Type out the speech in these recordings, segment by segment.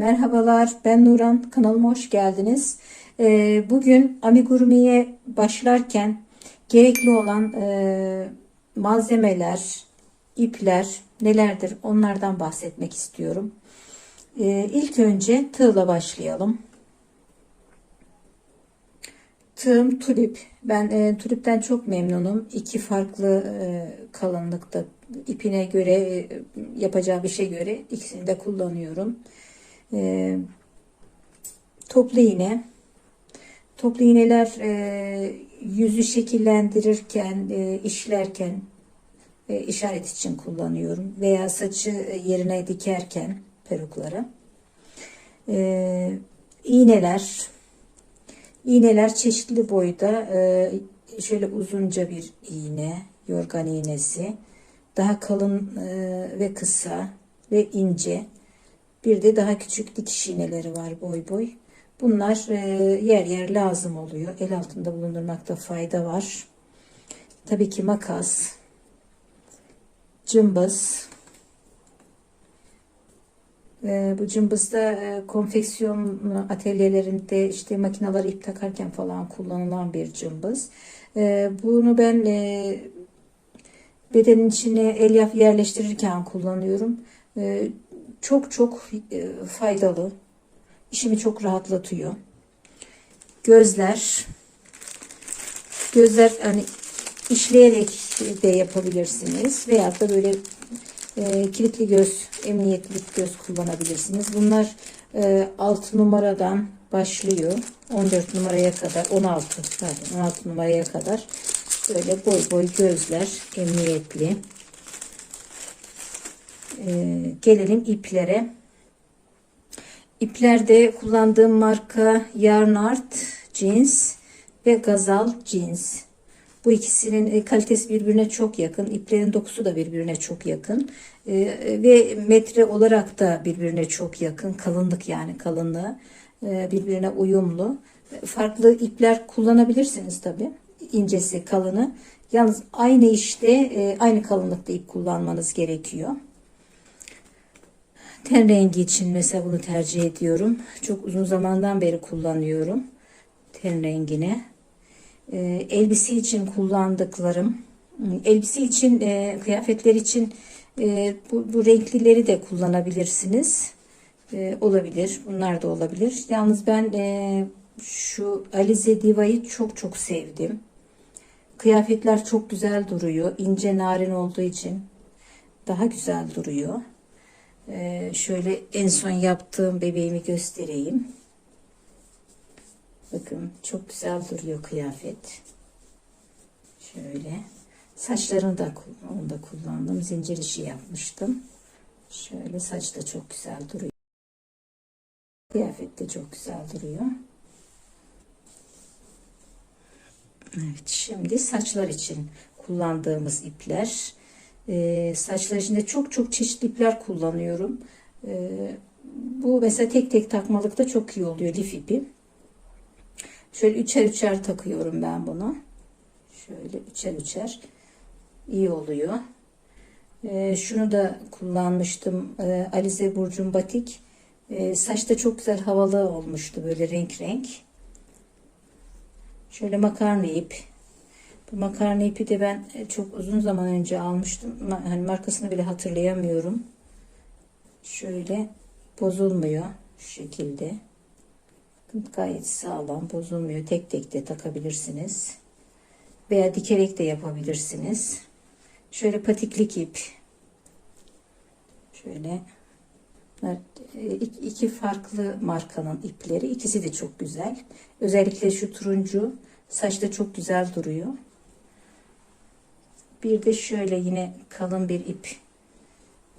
Merhabalar, ben Nuran. Kanalıma hoş geldiniz. Ee, bugün amigurumiye başlarken gerekli olan e, malzemeler, ipler nelerdir onlardan bahsetmek istiyorum. Ee, ilk önce tığla başlayalım. Tığım tulip. Ben e, tulipten çok memnunum. İki farklı e, kalınlıkta ipine göre e, yapacağı bir şey göre ikisini de kullanıyorum. E, toplu iğne. Toplu iğneler e, yüzü şekillendirirken, e, işlerken e, işaret için kullanıyorum. Veya saçı yerine dikerken perukları. E, iğneler. İğneler çeşitli boyda. E, şöyle uzunca bir iğne, yorgan iğnesi. Daha kalın e, ve kısa ve ince. Bir de daha küçük dikiş iğneleri var boy boy. Bunlar e, yer yer lazım oluyor. El altında bulundurmakta fayda var. Tabii ki makas, cımbız. E, bu cımbız da e, konfeksiyon atölyelerinde işte makineler ip takarken falan kullanılan bir cımbız. E, bunu ben bedenin içine elyaf yerleştirirken kullanıyorum. Çok çok e, faydalı. İşimi çok rahatlatıyor. Gözler. Gözler hani işleyerek de yapabilirsiniz. Veya da böyle e, kilitli göz, emniyetli göz kullanabilirsiniz. Bunlar e, 6 numaradan başlıyor. 14 numaraya kadar, 16 pardon 16 numaraya kadar böyle boy boy gözler emniyetli. E, gelelim iplere. İplerde kullandığım marka Yarnart Jeans ve Gazal Jeans. Bu ikisinin e, kalitesi birbirine çok yakın. İplerin dokusu da birbirine çok yakın. E, ve metre olarak da birbirine çok yakın. Kalınlık yani kalınlığı e, birbirine uyumlu. Farklı ipler kullanabilirsiniz tabi. İncesi, kalını. Yalnız aynı işte aynı kalınlıkta ip kullanmanız gerekiyor. Ten rengi için mesela bunu tercih ediyorum. Çok uzun zamandan beri kullanıyorum. Ten rengine. E, elbise için kullandıklarım. Elbise için, e, kıyafetler için e, bu, bu renklileri de kullanabilirsiniz. E, olabilir. Bunlar da olabilir. Yalnız ben e, şu Alize Diva'yı çok çok sevdim. Kıyafetler çok güzel duruyor. İnce narin olduğu için daha güzel duruyor. Ee, şöyle en son yaptığım bebeğimi göstereyim. Bakın çok güzel duruyor kıyafet. Şöyle. Saçlarını da, onu da kullandım. Zincir işi yapmıştım. Şöyle saç da çok güzel duruyor. Kıyafet de çok güzel duruyor. Evet şimdi saçlar için kullandığımız ipler. E, saçlar içinde çok çok çeşitli ipler kullanıyorum. E, bu mesela tek tek takmalıkta çok iyi oluyor lif ipi. Şöyle üçer üçer takıyorum ben bunu. Şöyle üçer üçer iyi oluyor. E, şunu da kullanmıştım. E, Alize Burcun Batik. E, saçta çok güzel havalı olmuştu böyle renk renk. Şöyle makarna ip. Bu makarna ipi de ben e, çok uzun zaman önce almıştım. Hani markasını bile hatırlayamıyorum. Şöyle bozulmuyor şu şekilde. Gayet sağlam bozulmuyor. Tek tek de takabilirsiniz. Veya dikerek de yapabilirsiniz. Şöyle patiklik ip. Şöyle e, iki farklı markanın ipleri. İkisi de çok güzel. Özellikle şu turuncu saçta çok güzel duruyor. Bir de şöyle yine kalın bir ip.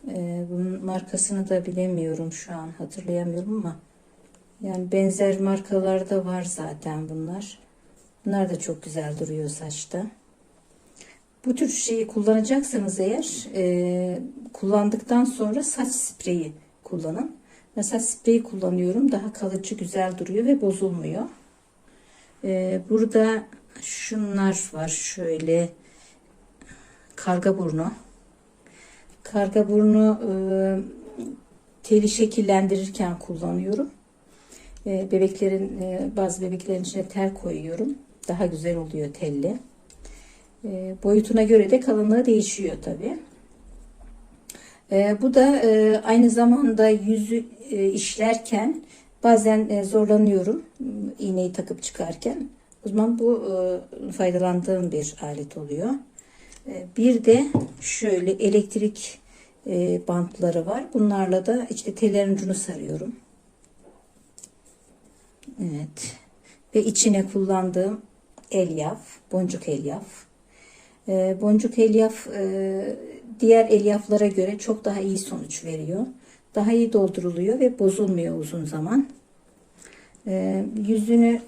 Ee, bunun markasını da bilemiyorum şu an hatırlayamıyorum ama yani benzer markalarda var zaten bunlar. Bunlar da çok güzel duruyor saçta. Bu tür şeyi kullanacaksanız eğer e, kullandıktan sonra saç spreyi kullanın. Mesela spreyi kullanıyorum. Daha kalıcı güzel duruyor ve bozulmuyor. E, burada şunlar var. Şöyle karga burnu. Karga burnu e, teli şekillendirirken kullanıyorum. E, bebeklerin e, bazı bebeklerin içine tel koyuyorum. Daha güzel oluyor telli. E, boyutuna göre de kalınlığı değişiyor tabi. bu da e, aynı zamanda yüzü e, işlerken bazen e, zorlanıyorum iğneyi takıp çıkarken. O zaman bu e, faydalandığım bir alet oluyor. E, bir de şöyle elektrik e, bantları var. Bunlarla da işte tellerin ucunu sarıyorum. Evet. Ve içine kullandığım elyaf, boncuk elyaf. E, boncuk elyaf diğer elyaflara göre çok daha iyi sonuç veriyor. Daha iyi dolduruluyor ve bozulmuyor uzun zaman. Yüzünü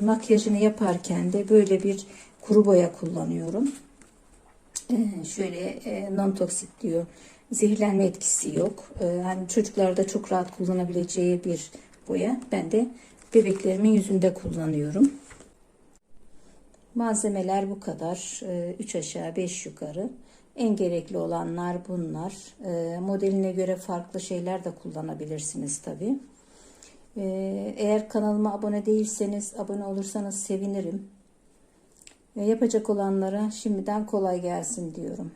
makyajını yaparken de böyle bir kuru boya kullanıyorum. E, şöyle e, non toksik diyor. Zehirlenme etkisi yok. E, hani çocuklarda çok rahat kullanabileceği bir boya. Ben de bebeklerimin yüzünde kullanıyorum. Malzemeler bu kadar. 3 aşağı 5 yukarı. En gerekli olanlar bunlar. E, modeline göre farklı şeyler de kullanabilirsiniz tabi. E, eğer kanalıma abone değilseniz abone olursanız sevinirim. Yapacak olanlara şimdiden kolay gelsin diyorum.